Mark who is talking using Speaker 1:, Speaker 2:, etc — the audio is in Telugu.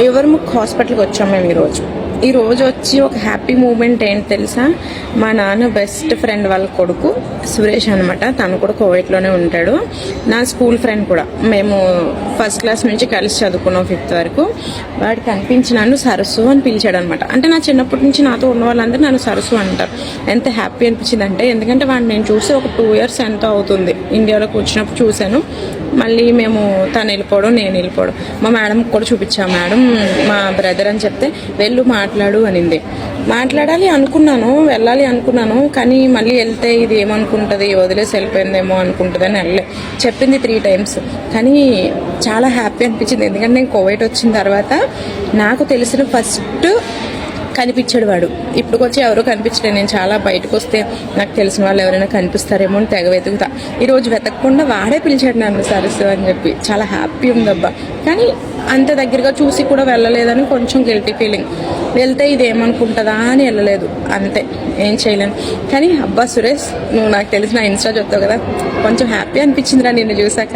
Speaker 1: ఎవరిముఖ్ హాస్పిటల్కి వచ్చాం మేము ఈరోజు. ఈ రోజు వచ్చి ఒక హ్యాపీ మూమెంట్ ఏంటి తెలుసా? మా నాన్న బెస్ట్ ఫ్రెండ్ వాళ్ళ కొడుకు సురేష్ అనమాట తను కూడా కోవిడ్లోనే ఉంటాడు. నా స్కూల్ ఫ్రెండ్ కూడా. మేము ఫస్ట్ క్లాస్ నుంచి కలిసి చదువుకున్నాం ఫిఫ్త్ వరకు. వాడికి కనిపించి నన్ను సరస్సు అని పిలిచాడు అనమాట అంటే నా చిన్నప్పటి నుంచి నాతో ఉన్న వాళ్ళందరూ నన్ను సరస్సు అంటారు. ఎంత హ్యాపీ అనిపించింది అంటే ఎందుకంటే వాడిని నేను చూసి ఒక టూ ఇయర్స్ ఎంతో అవుతుంది. ఇండియాలోకి వచ్చినప్పుడు చూశాను. మళ్ళీ మేము తను వెళ్ళిపోవడం నేను వెళ్ళిపోవడం. మా మేడం కూడా చూపించాం మేడం మా బ్రదర్ అని చెప్తే వెళ్ళు మాట్లాడు అనింది. మాట్లాడాలి అనుకున్నాను వెళ్ళాలి అనుకున్నాను కానీ మళ్ళీ వెళ్తే ఇది ఏమనుకుంటుంది వదిలేసి వెళ్ళిపోయిందేమో అనుకుంటుంది అని వెళ్ళలే. చెప్పింది త్రీ టైమ్స్ కానీ చాలా హ్యాపీ అనిపించింది. ఎందుకంటే నేను కోవిడ్ వచ్చిన తర్వాత నాకు తెలిసిన ఫస్ట్ కనిపించాడు వాడు. ఇప్పుడు వచ్చి ఎవరో కనిపించలేదు. నేను చాలా బయటకు వస్తే నాకు తెలిసిన వాళ్ళు ఎవరైనా కనిపిస్తారేమో అని తెగ వెతుకుతా. ఈరోజు వెతకకుండా వాడే పిలిచాడు నన్ను సరస్సు అని చెప్పి. చాలా హ్యాపీ ఉందబ్బా. కానీ అంత దగ్గరగా చూసి కూడా వెళ్ళలేదని కొంచెం గిల్టీ ఫీలింగ్ వెళ్తే ఇది ఏమనుకుంటుందా అని వెళ్ళలేదు. అంతే. ఏం చేయలేను. కానీ అబ్బా సురేష్ నువ్వు నాకు తెలిసిన ఇన్స్టా చెప్తావు కదా. కొంచెం హ్యాపీ అనిపించిందిరా నిన్ను చూసాక.